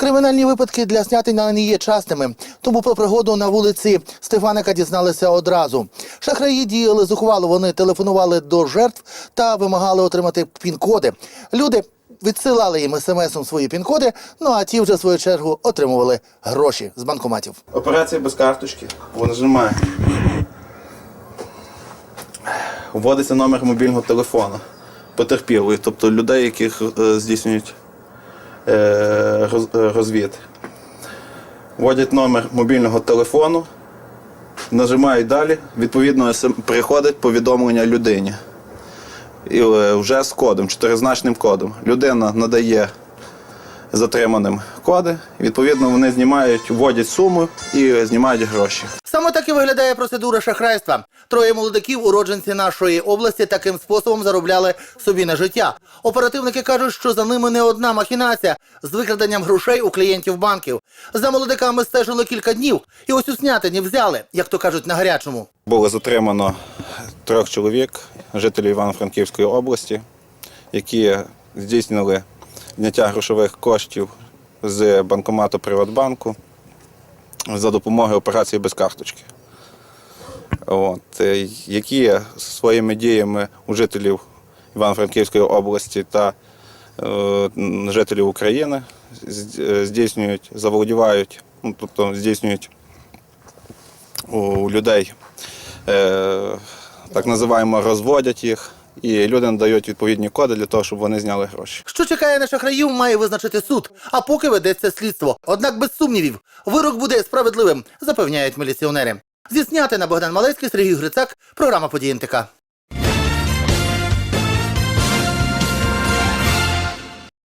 Кримінальні випадки для снятина не є частими, тому про пригоду на вулиці Стефаника дізналися одразу. Шахраї діяли зухвало, вони телефонували до жертв та вимагали отримати пін-коди. Люди відсилали їм смс-ом свої пін-коди, ну а ті вже в свою чергу отримували гроші з банкоматів. Операція без карточки. Вона нажимає. Вводиться номер мобільного телефону потерпілої, тобто людей, яких е, здійснюють розвід. Вводять номер мобільного телефону, нажимають далі, відповідно приходить повідомлення людині. І е, вже з кодом, чотиризначним кодом. Людина надає затриманим коди. Відповідно, вони знімають, вводять суму і знімають гроші. Саме так і виглядає процедура шахрайства. Троє молодиків, уродженці нашої області, таким способом заробляли собі на життя. Оперативники кажуть, що за ними не одна махінація з викраденням грошей у клієнтів банків. За молодиками стежили кілька днів, і ось у снятині взяли, як то кажуть, на гарячому. Було затримано трьох чоловік, жителів Івано-Франківської області, які здійснили зняття грошових коштів з банкомату Приватбанку за допомогою операції без карточки. От, е, які своїми діями у жителів Івано-Франківської області та е, жителів України е, здійснюють, заволодівають, ну, тобто здійснюють у людей, е, так називаємо, розводять їх, і людям дають відповідні коди для того, щоб вони зняли гроші. Що чекає на шахраїв, має визначити суд, а поки ведеться слідство. Однак без сумнівів, вирок буде справедливим, запевняють міліціонери. Здійсняти на Богдан Малецький, Сергій Грицак, програма «Події НТК».